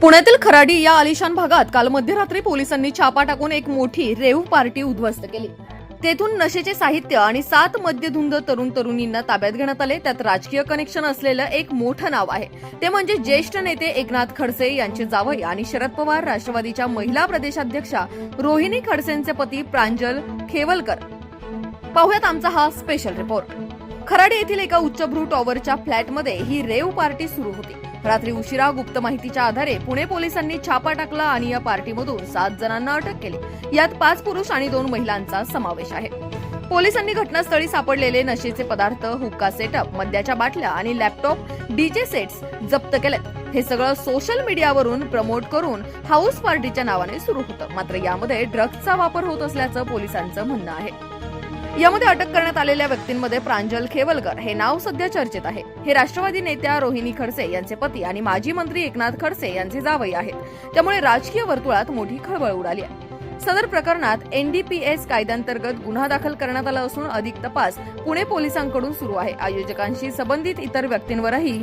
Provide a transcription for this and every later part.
पुण्यातील खराडी या आलिशान भागात काल मध्यरात्री पोलिसांनी छापा टाकून एक मोठी रेव्ह पार्टी उद्ध्वस्त केली. तेथून नशेचे साहित्य आणि सात मद्यधुंद तरुण तरुणींना ताब्यात घेण्यात आले. त्यात राजकीय कनेक्शन असलेलं एक मोठं नाव आहे. ते म्हणजे ज्येष्ठ नेते एकनाथ खडसे यांचे जावई आणि शरद पवार राष्ट्रवादीच्या महिला प्रदेशाध्यक्षा रोहिणी खडसेंचे पती प्रांजल खेवलकर. पाहुयात आमचा हा स्पेशल रिपोर्ट खराडी येथील एका उच्चभ्रू टॉवरच्या फ्लॅटमध्ये ही रेव पार्टी सुरू होती. रात्री उशिरा गुप्त माहितीच्या आधारे पुणे पोलिसांनी छापा टाकला आणि या पार्टीमधून सात जणांना अटक केली. यात पाच पुरुष आणि दोन महिलांचा समावेश आहे. पोलिसांनी घटनास्थळी सापडलेले नशेचे पदार्थ हुक्का सेटअप मद्याच्या बाटल्या आणि लॅपटॉप डीजे सेट्स जप्त केलेत. हे सगळं सोशल मीडियावरून प्रमोट करून हाऊस पार्टीच्या नावाने सुरू होतं. मात्र यामध्ये ड्रग्जचा वापर होत असल्याचं पोलिसांचं म्हणणं आहे. यामध्ये अटक करण्यात आलेल्या व्यक्तींमध्ये प्रांजल खेवलकर हे नाव सध्या चर्चेत आहे. हे राष्ट्रवादी नेत्या रोहिणी खडसे यांचे पती आणि माजी मंत्री एकनाथ खडसे यांचे जावई आहेत. त्यामुळे राजकीय वर्तुळात मोठी खळबळ उडाली आहे. सदर प्रकरणात एनडीपीएस कायद्यांतर्गत गुन्हा दाखल करण्यात आला असून अधिक तपास पुणे पोलिसांकडून सुरू आहे. आयोजकांशी संबंधित इतर व्यक्तींवरही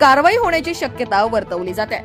कारवाई होण्याची शक्यता वर्तवली जाते.